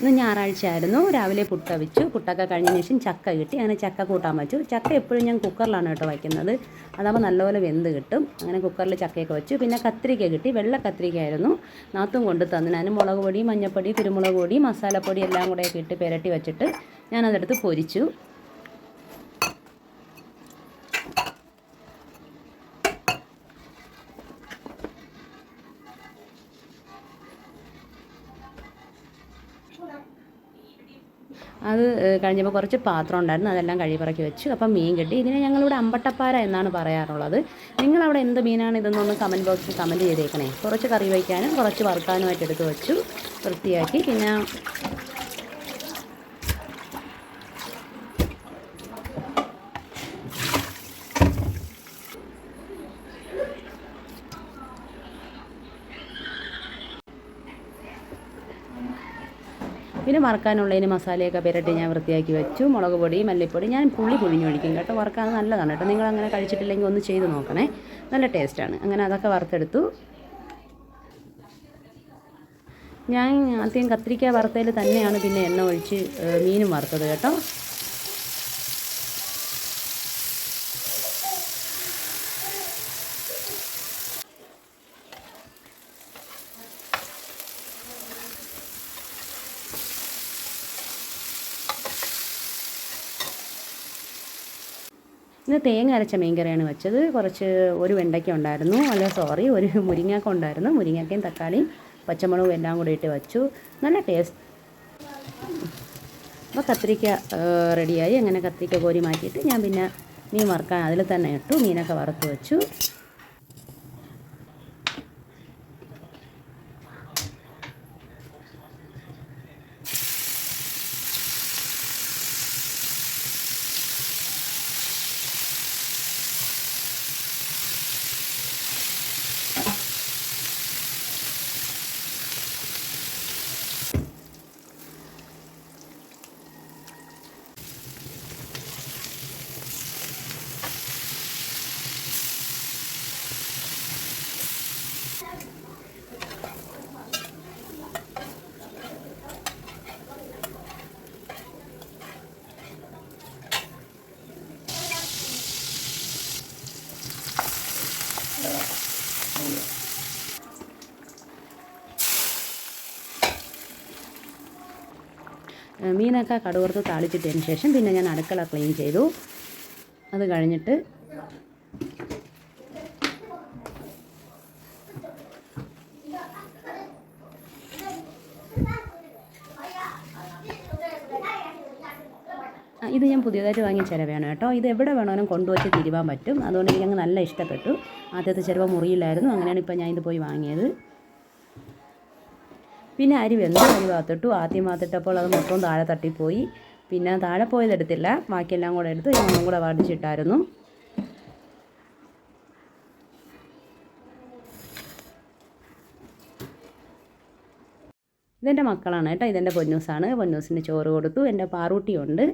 ഇന്ന് ഞായറാഴ്ച ആയിരുന്നു രാവിലെ പുട്ട വെച്ചു. പുട്ടൊക്കെ കഴിഞ്ഞ ശേഷം ചക്ക കിട്ടി. അങ്ങനെ ചക്ക കൂട്ടാൻ വെച്ചു. ചക്ക എപ്പോഴും ഞാൻ കുക്കറിലാണ് കേട്ടോ വയ്ക്കുന്നത്. അതാകുമ്പോൾ നല്ലപോലെ വെന്ത് കിട്ടും. അങ്ങനെ കുക്കറിൽ ചക്കയൊക്കെ വെച്ചു. പിന്നെ കത്രിക കിട്ടി. വെള്ള കത്തിരിക്ക ആയിരുന്നു നാത്തും കൊണ്ട് തന്നു. ഞാൻ മുളക് പൊടി മഞ്ഞൾപ്പൊടി കുരുമുളക് പൊടി മസാലപ്പൊടി എല്ലാം കൂടെ ഒക്കെ ഇട്ട് പുരട്ടി വെച്ചിട്ട് ഞാനതെടുത്ത് പൊരിച്ചു. അത് കഴിഞ്ഞപ്പോൾ കുറച്ച് പാത്രം ഉണ്ടായിരുന്നു. അതെല്ലാം കഴിപ്പറക്കി വെച്ചു. അപ്പം മീൻ കിട്ടി. ഇതിനെ ഞങ്ങളിവിടെ അമ്പട്ടപ്പാര എന്നാണ് പറയാറുള്ളത്. നിങ്ങളവിടെ എന്ത് മീനാണ് ഇതെന്നൊന്ന് കമന്റ് ബോക്സിൽ കമന്റ് ചെയ്തേക്കണേ. കുറച്ച് കറി വയ്ക്കാനും കുറച്ച് വറുക്കാനുമായിട്ട് എടുത്ത് വെച്ചു. വൃത്തിയാക്കി. പിന്നെ പിന്നെ വറുക്കാനുള്ളതിന് മസാലയൊക്കെ പുരട്ടി ഞാൻ വൃത്തിയാക്കി വെച്ചു. മുളക് പൊടി മല്ലിപ്പൊടി ഞാൻ പുളി പുഴിഞ്ഞൊഴിക്കും കേട്ടോ. വറുക്കാൻ നല്ലതാണ് കേട്ടോ. നിങ്ങൾ അങ്ങനെ കഴിച്ചിട്ടില്ലെങ്കിൽ ഒന്ന് ചെയ്ത് നോക്കണേ. നല്ല ടേസ്റ്റാണ്. അങ്ങനെ അതൊക്കെ വറുത്തെടുത്തു. ഞാൻ ആദ്യം കത്തിരിക്ക വറുത്തതിൽ തന്നെയാണ് പിന്നെ എണ്ണ ഒഴിച്ച് മീനും വറുത്തത് കേട്ടോ. ഇന്ന് തേങ്ങ അരച്ച മീൻ കറിയാണ് വെച്ചത്. കുറച്ച് ഒരു വെണ്ടയ്ക്ക ഉണ്ടായിരുന്നു. അല്ല സോറി ഒരു മുരിങ്ങക്ക ഉണ്ടായിരുന്നു. മുരിങ്ങക്കയും തക്കാളിയും പച്ചമുളകും എല്ലാം കൂടി ഇട്ട് വെച്ചു. നല്ല ടേസ്റ്റ് അപ്പോൾ കത്തിരിക്ക റെഡിയായി അങ്ങനെ കത്തിരിക്ക കോരി മാറ്റിയിട്ട് ഞാൻ പിന്നെ മീൻ വറുക്കാൻ അതിൽ തന്നെ ഇട്ടു. മീനൊക്കെ വറുത്ത് വെച്ചു. മീനൊക്കെ കടുവറുത്ത് താളിച്ചിട്ടതിന് ശേഷം പിന്നെ ഞാൻ അടുക്കള ക്ലീൻ ചെയ്തു. അത് കഴിഞ്ഞിട്ട് ഇത് ഞാൻ പുതിയതായിട്ട് വാങ്ങിയ ചിരവയാണ് കേട്ടോ. ഇത് എവിടെ വേണമെങ്കിലും കൊണ്ടുവച്ച് തിരുവാൻ പറ്റും. അതുകൊണ്ട് എനിക്കങ്ങ് നല്ല ഇഷ്ടപ്പെട്ടു. ആദ്യത്തെ ചിരവ മുറിയില്ലായിരുന്നു അങ്ങനെയാണ് ഇപ്പോൾ ഞാൻ ഇത് പോയി വാങ്ങിയത്. പിന്നെ അരി വെന്ത അരി വാത്തിട്ടു. ആദ്യം വാത്തിട്ടപ്പോൾ അത് മൊത്തം താഴെ തട്ടിപ്പോയി. പിന്നെ താഴെ പോയതെടുത്തില്ല ബാക്കിയെല്ലാം കൂടെ എടുത്ത് ഞാനും കൂടെ വടിച്ചിട്ടായിരുന്നു. ഇതെന്റെ മക്കളാണ് കേട്ടോ. ഇതെന്റെ പൊന്നൂസാണ്. പൊന്നൂസിന് ചോറ് കൊടുത്തു. എന്റെ പാറൂട്ടിയുണ്ട്.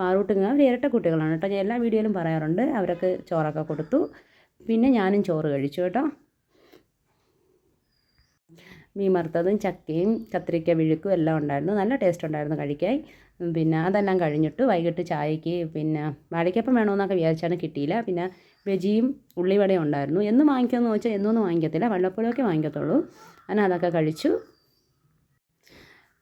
പാറൂട്ടിങ്ങ അവർ ഇരട്ട കുട്ടികളാണ് കേട്ടോ. ഞാൻ എല്ലാ വീഡിയോയിലും പറയാറുണ്ട്. അവരൊക്കെ ചോറൊക്കെ കൊടുത്തു. പിന്നെ ഞാനും ചോറ് കഴിച്ചു കേട്ടോ. മീൻ വറുത്തതും ചക്കയും കത്തിരിക്ക വിഴുക്കും എല്ലാം ഉണ്ടായിരുന്നു. നല്ല ടേസ്റ്റ് ഉണ്ടായിരുന്നു കഴിക്കാൻ. പിന്നെ അതെല്ലാം കഴിഞ്ഞിട്ട് വൈകിട്ട് ചായക്ക് പിന്നെ വാഴയ്ക്കപ്പം വേണമെന്നൊക്കെ വിചാരിച്ചാണ് കിട്ടിയില്ല. പിന്നെ വെജിയും ഉള്ളിവടയും ഉണ്ടായിരുന്നു. എന്ന് വാങ്ങിക്കുമെന്ന് വെച്ചാൽ എന്നൊന്നും വാങ്ങിക്കത്തില്ല. വല്ലപ്പോഴൊക്കെ വാങ്ങിക്കത്തുള്ളൂ. അങ്ങനെ അതൊക്കെ കഴിച്ചു.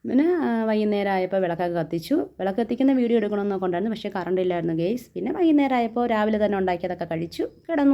പിന്നെ വൈകുന്നേരം ആയപ്പോൾ വിളക്കൊക്കെ കത്തിച്ചു. വിളക്ക് കത്തിക്കുന്ന വീഡിയോ എടുക്കണമെന്നൊക്കെ ഉണ്ടായിരുന്നു. പക്ഷേ കറണ്ട് ഇല്ലായിരുന്നു ഗെയ്സ് പിന്നെ വൈകുന്നേരം ആയപ്പോൾ രാവിലെ തന്നെ ഉണ്ടാക്കിയതൊക്കെ കഴിച്ചു. കിടന്നു.